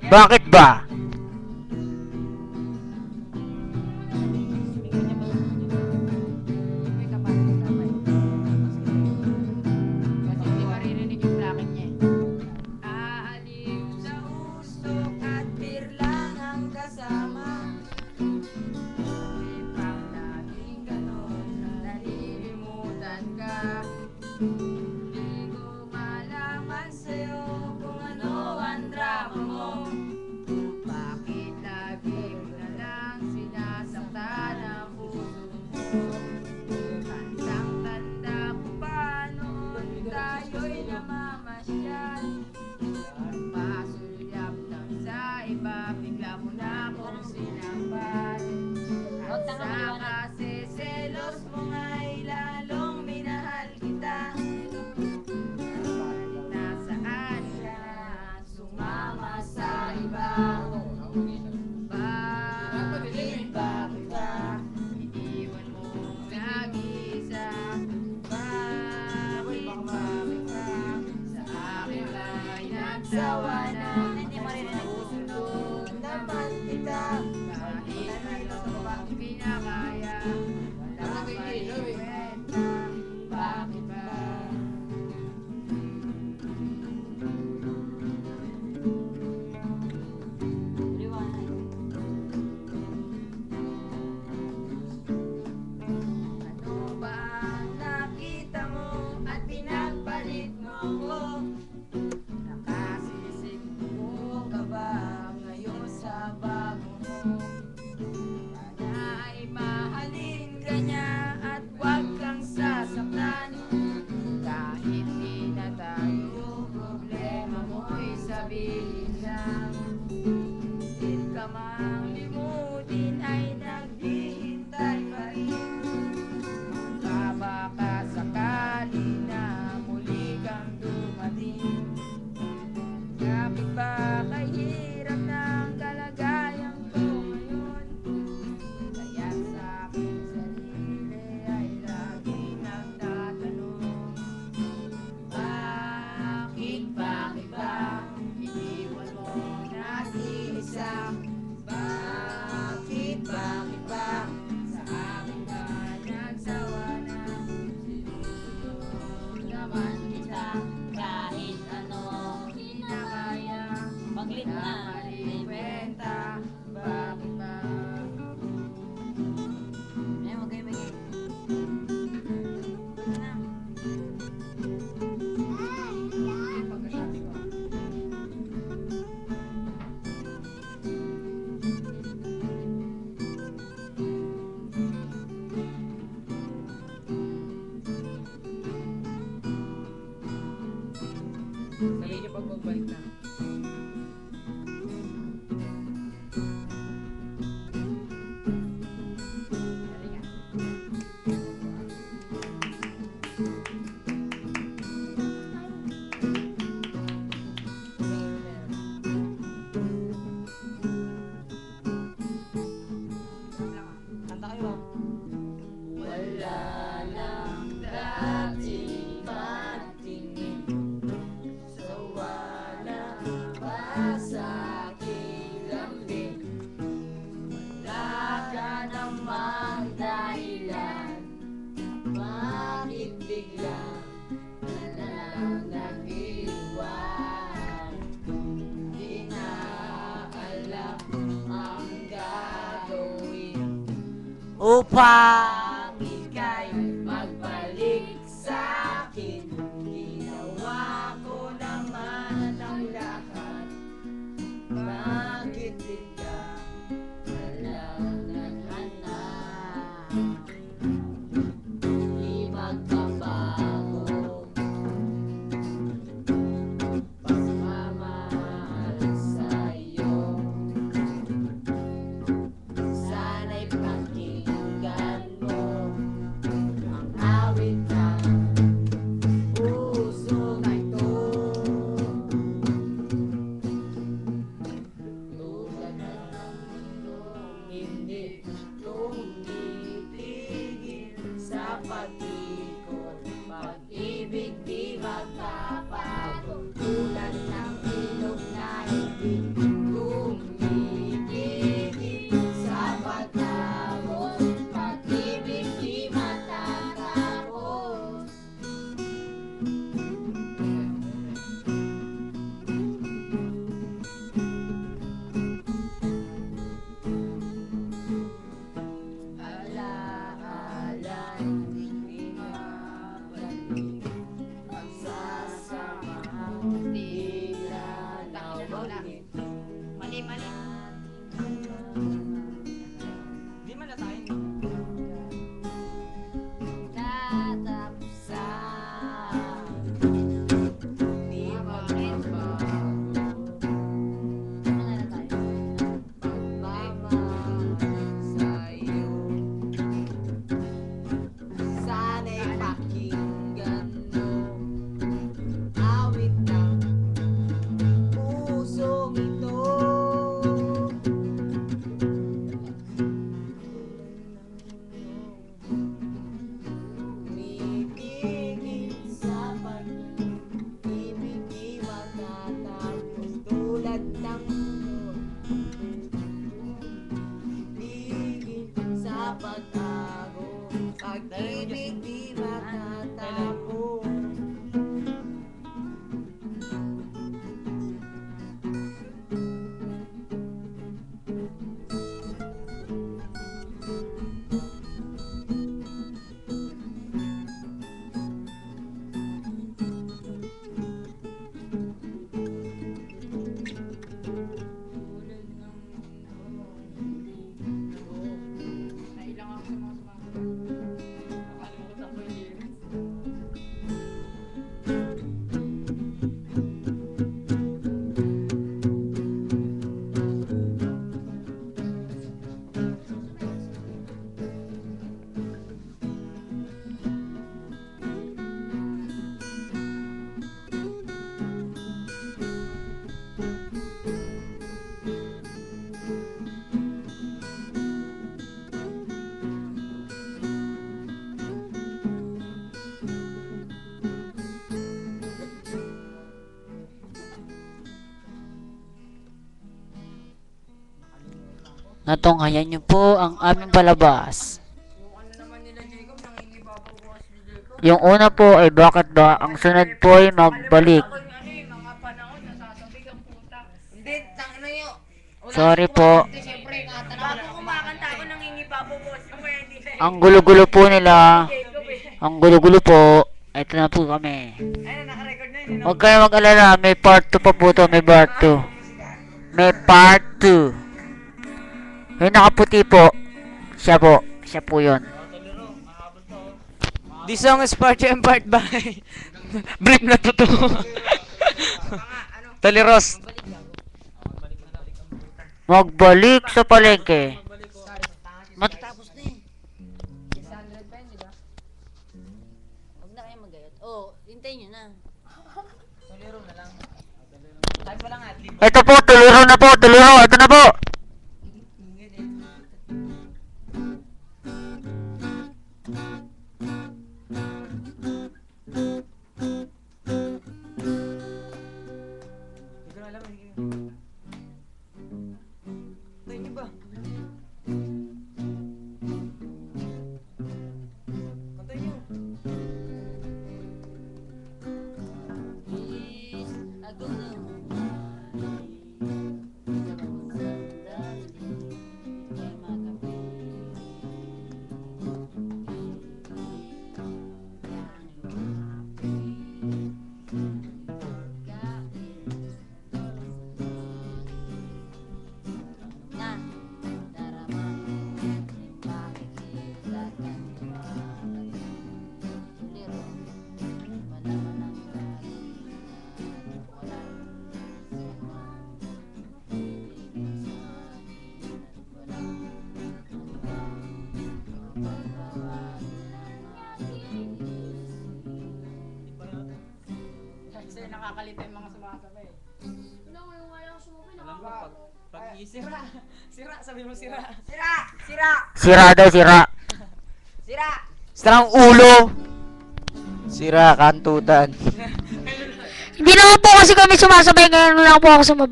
Bakit ba? Yeah. Kaya niyo pagbabalik na. sa aking lambing Wala ka namang dahilan Bakit bigla na lang nag-iwan? Di na alam! Magandang Ligin sa pag-ago Natunghayan niyo po ang aming palabas. Yung ano una po ay bakit ba, ang sunod po ay magbalik. Ano Sorry po. Ang gulo-gulo po nila. Ang gulo-gulo po. Ito na po kami. Huwag kayo mag-alala, may part 2 pa po to, may part 2. May part 2. Yung nakaputi po, siya po. Siya po yun. This song is part and part by Brief na totoo. Taliros. Magbalik sa palengke. Mat- Tapos na eh 600 pa yun, di ba? Huwag na kayo magayot Oh, hintayin nyo na Taliro na lang. Ito po, tuliro na po, tuliro. Ito na po. Na Kasi nakakalito yung mga sumasabay. Alam mo, pag, pag sira, sira, sabi mo sira. Sira! Sira! Sira daw, sira. Sira! Sira ang ulo! Sira, kantutan. Hindi naman po kasi kami sumasabay ngayon lang po ako sumabay.